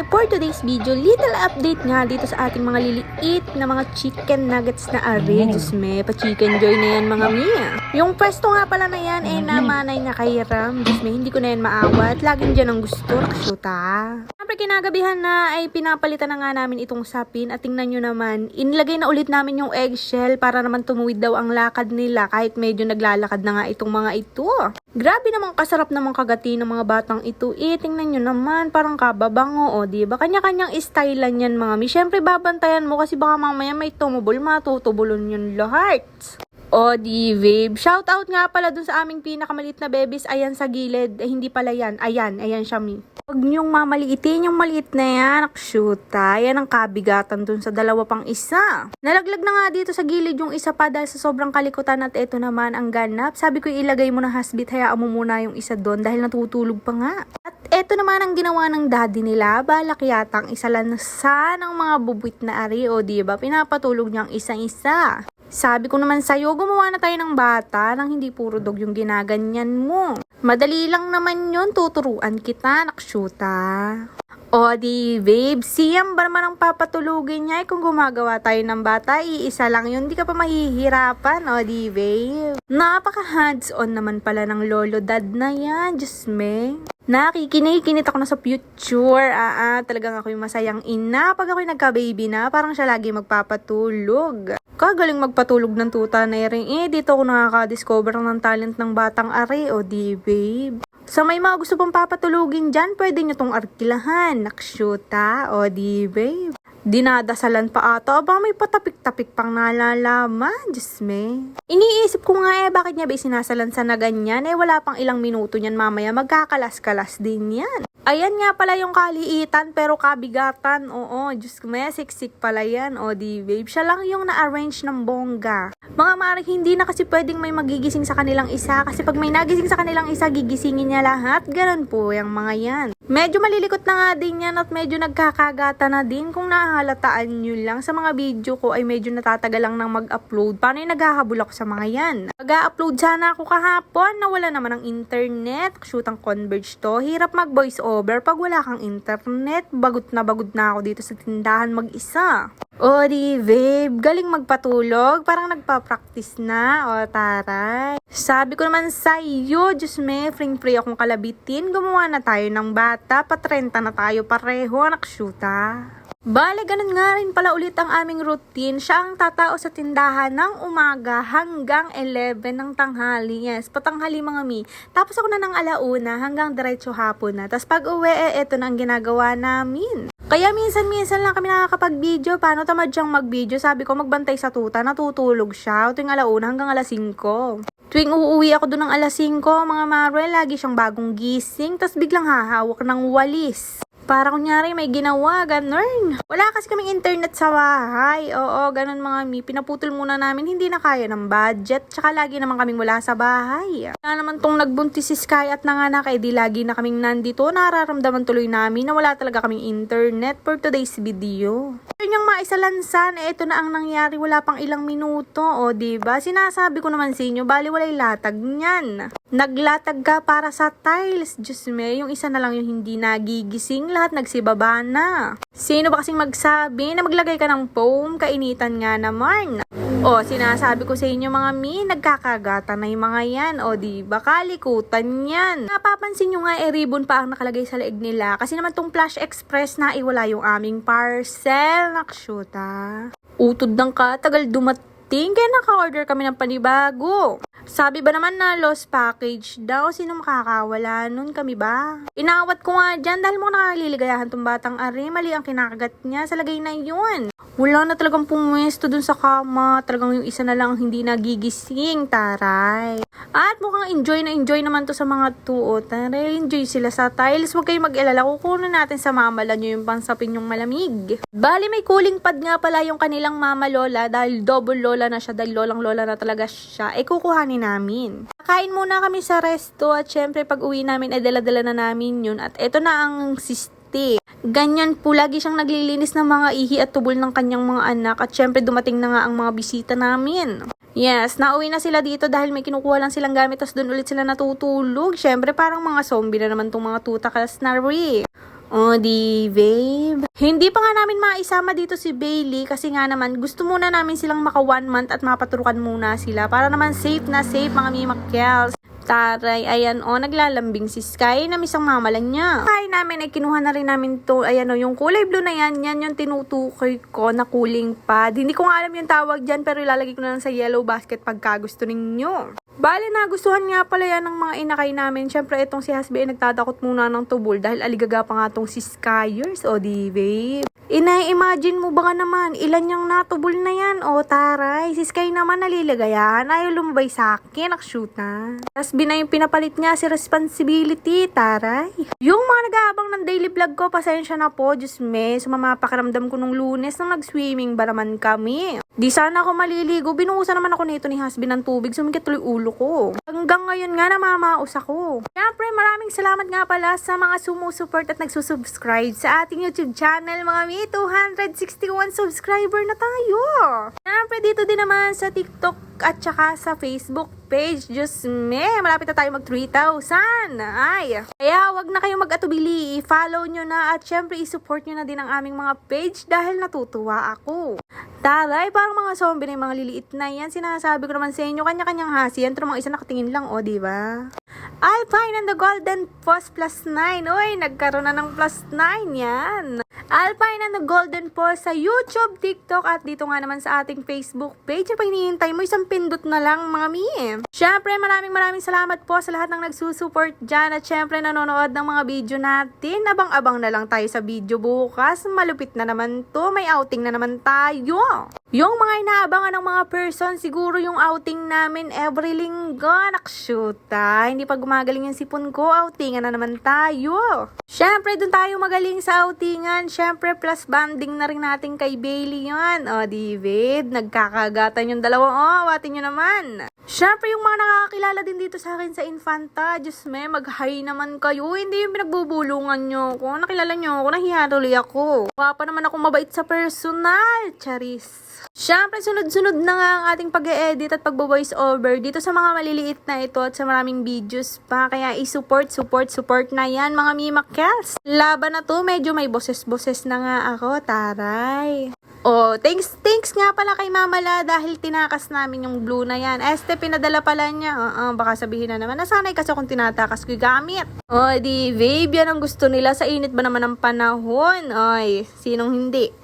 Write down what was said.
Are, for today's video, little update nga dito sa ating mga liliit na mga chicken nuggets na are. Diyos me, pa-chicken joy na yan mga Mia. Yung pwesto nga pala na yan, eh namanay na kay Ram. Diyos me, hindi ko na yan maawat. Laging dyan ang gusto, naksyuta. Siyempre, kinagabihan na ay pinapalitan na nga namin itong sapin. At tingnan nyo naman, inilagay na ulit namin yung eggshell para naman tumuwid daw ang lakad nila kahit medyo naglalakad na nga itong mga ito. Grabe namang kasarap namang kagati ng mga batang ito. Eh, tingnan nyo naman, parang kababango, o, di ba? Kanya-kanyang stylean yan, mga mi. Siyempre, babantayan mo kasi baka mamaya may tumubol, matutubulon yun lahat. O, di, babe. Shout out nga pala dun sa aming pinakamalit na bebis. Ayan sa gilid. Eh, hindi pala yan. Ayan, ayan siya, mi. Huwag niyong mamaliitin yung maliit na yan, akshuta. Yan ang kabigatan dun sa dalawa pang isa. Nalaglag na nga dito sa gilid yung isa pa dahil sa sobrang kalikutan at ito naman ang ganap. Sabi ko ilagay mo na hasbit, hayaan mo muna yung isa doon dahil natutulog pa nga. Ito naman ang ginawa ng daddy nila. Balak yata ang isa lansa ng mga bubwit na ari o diba? Pinapatulog niyang isa-isa. Sabi ko naman sa'yo, gumawa na tayo ng bata nang hindi puro dog yung ginaganyan mo. Madali lang naman yun, tuturuan kita, naksyuta. O di, babe, siyam ba naman ang papatulugin niya? Eh, kung gumagawa tayo ng bata, iisa lang yun, di ka pa mahihirapan, o di, babe. Napaka hands-on naman pala ng lolo dad na yan, Diyos me. Nakikinig-kinit ako na sa future. Ah, ah, talagang ako yung masayang ina. Pag ako'y nagka-baby na, parang siya lagi magpapatulog. Kagaling magpatulog ng tuta na rin. Eh, dito ako nakaka-discover ng talent ng batang are. O di, babe. Sa may mga gusto pong papatulugin dyan, pwede nyo tong arkilahan. Naksyuta. O di, babe. Dinadasalan pa ata. Aba, may patapik-tapik pang nalalaman. Diyos me. Iniisip ko nga eh, bakit niya ba sinasalansan na ganyan? Eh, wala pang ilang minuto niyan mamaya. Magkakalas-kalas din yan. Ayan nga pala yung kaliitan pero kabigatan. Oo, Diyos ko, may siksik pala yan. O di, babe, siya lang yung na-arrange ng bongga. Mga maring hindi na kasi pwedeng may magigising sa kanilang isa. Kasi pag may nagising sa kanilang isa, gigisingin niya lahat. Ganon po yung mga yan. Medyo malilikot na nga din yan at medyo nagkakagata na din. Kung nahahalataan nyo lang sa mga video ko ay medyo natatagal lang ng mag-upload. Paano yung naghahabol ako sa mga yan? Mag-upload sana ako kahapon. Nawala naman ang internet. Shoot ang converge to. Hirap mag-voice over pag wala kang internet. Bagot na bagot na ako dito sa tindahan mag-isa. O di, babe, galing magpatulog. Parang nagpa-practice na. O, taray. Sabi ko naman sa iyo, Diyos me, free-free akong kalabitin. Gumawa na tayo ng bata. Patrenta na tayo pareho, naksyuta. Bale, ganun nga rin pala ulit ang aming routine. Siya ang tatao sa tindahan ng umaga hanggang 11 ng tanghali. Yes, patanghali mga mi. Tapos ako na ng alauna hanggang diretso hapon na. Tapos pag uwi, eh, eto na ang ginagawa namin. Kaya minsan-minsan lang kami nakakapag-video. Paano tamad siyang mag-video? Sabi ko, magbantay sa tuta. Natutulog siya. Tuwing alauna hanggang alas 5. Tuwing uuwi ako doon ng alas 5, mga mare, lagi siyang bagong gising. Tapos biglang hahawak ng walis. Para kunyari may ginawa, ganun. Wala kasi kaming internet sa bahay. Oo, ganun mga mi. Pinaputol muna namin, hindi na kaya ng budget. Tsaka lagi naman kaming wala sa bahay. Kaya naman tong nagbuntis si Sky at nanganak, eh di lagi na kaming nandito. Nararamdaman tuloy namin na wala talaga kaming internet for today's video. Yun yung maisalansan, eh ito na ang nangyari, wala pang ilang minuto. O, di ba Sinasabi ko naman sa inyo, bali walay latag niyan. Naglatag ka para sa tiles. Diyos me, yung isa na lang yung hindi nagigising. Lahat nagsibaba na. Sino ba kasing magsabi na maglagay ka ng foam? Kainitan nga naman. O, sinasabi ko sa inyo mga mi, nagkakagata na yung mga yan. O, di ba kalikutan yan. Napapansin nyo nga, eh, ribbon pa ang nakalagay sa leeg nila. Kasi naman tong Flash Express na iwala yung aming parcel. Nakshuta. Utod ng ka, tagal dumating. Kaya naka-order kami ng panibago. Sabi ba naman na lost package daw? Sino makakawala nun? Kami ba? Inawat ko nga dyan dahil mo nakaliligayahan tong batang ari. Mali ang kinakagat niya sa lagay na yun. Wala na talagang pumwesto dun sa kama. Talagang yung isa na lang ang hindi nagigising. Taray. At mukhang enjoy na enjoy naman to sa mga tuo. Taray, enjoy sila sa tiles. Huwag kayong mag-alala. Kukunin natin sa mamala nyo yung pangsapin yung malamig. Bali, may cooling pad nga pala yung kanilang mama lola dahil double lola na siya. Dahil lolang lola na talaga siya. Eh, kukuhanin namin. Kain muna kami sa resto at syempre pag uwi namin, eh, dala-dala na namin yun. At ito na ang siste. Ganyan po, lagi siyang naglilinis ng mga ihi at tubol ng kanyang mga anak. At syempre dumating na nga ang mga bisita namin. Yes, nauwi na sila dito dahil may kinukuha lang silang gamit tapos doon ulit sila natutulog. Syempre parang mga zombie na naman tong mga tutakas na ri. Oh, di, babe. Hindi pa nga namin maisama dito si Bailey kasi nga naman gusto muna namin silang maka one month at mapaturukan muna sila para naman safe na safe mga mimakyals. Taray, ayan o, naglalambing si Sky na misang mamalan niya. Kaya namin ay kinuha na rin namin to, ayan o, yung kulay blue na yan, yan yung tinutukoy ko na cooling pad. Hindi ko alam yung tawag dyan pero ilalagay ko na lang sa yellow basket pagka gusto ninyo. Bale na, gustuhan nga pala yan ng mga inakay namin. Siyempre, itong si Hasbi ay nagtatakot muna ng tubol dahil aligaga pa nga tong si Skyers. O di, babe. Ina-imagine mo ba naman, ilan yung natubol na yan? O taray, si Sky naman naliligayahan. Ayaw lumabay sa akin, shoot na. Tapos bina yung pinapalit niya si responsibility, taray. Yung mga nag-aabang ng daily vlog ko, pasensya na po, Diyos me, sumama pakiramdam ko nung lunes nang nag-swimming ba naman kami. Di sana ako maliligo, binuhusan naman ako nito ni husband ng tubig, sumikit tuloy ulo ko. Hanggang ngayon nga namamaos ako. Siyempre, maraming salamat nga pala sa mga sumusuport at nagsusubscribe sa ating YouTube channel, mga mi. 261 subscriber na tayo. Siyempre, dito din naman sa TikTok at saka sa Facebook page. Diyos me, malapit na tayo mag 3,000. Ay, kaya wag na kayong mag-atubili. I-follow nyo na at syempre i-support nyo na din ang aming mga page dahil natutuwa ako. Taray, parang mga zombie na yung mga liliit na yan. Sinasabi ko naman sa inyo, kanya-kanyang hasiyan. Pero mga isa nakatingin lang, o, di ba? Alpine and the Golden Post plus 9. Uy, nagkaroon na ng plus 9 yan. Alpine and the Golden Post sa YouTube, TikTok at dito nga naman sa ating Facebook page. Pag hinihintay mo, isang pindot na lang mga mi. Syempre, maraming maraming salamat po sa lahat ng nagsusupport dyan at syempre nanonood ng mga video natin. Abang-abang na lang tayo sa video bukas. Malupit na naman to. May outing na naman tayo. Yung mga inaabangan ng mga person, siguro yung outing namin every linggo. Nakshuta. Hindi pa gumagaling yung sipon ko, outingan na naman tayo. Syempre, dun tayo magaling sa outingan. Syempre, plus banding na rin natin kay Bailey yun. O, babe, nagkakagatan yung dalawa. O, awatin nyo naman. Syempre, yung mga nakakakilala din dito sa akin sa Infanta, Diyos me, mag-hi naman kayo. Hindi yung pinagbubulungan nyo ko. Nakilala nyo ako, nahihatuloy ako. Wala pa naman ako mabait sa personal. Charis. Syempre, sunod-sunod na nga ang ating pag-edit at pag-voice over dito sa mga maliliit na ito at sa maraming videos pa. Kaya i-support, support, support na yan mga mimakels. Laban na to, medyo may boses-boses na nga ako, taray. Oh, thanks, thanks nga pala kay Mama La dahil tinakas namin yung blue na yan. Este, pinadala pala niya. Oo, baka sabihin na naman, nasanay kasi kung tinatakas ko yung gamit. Oh, di, babe, yan ang gusto nila. Sa init ba naman ng panahon? Ay, sinong hindi?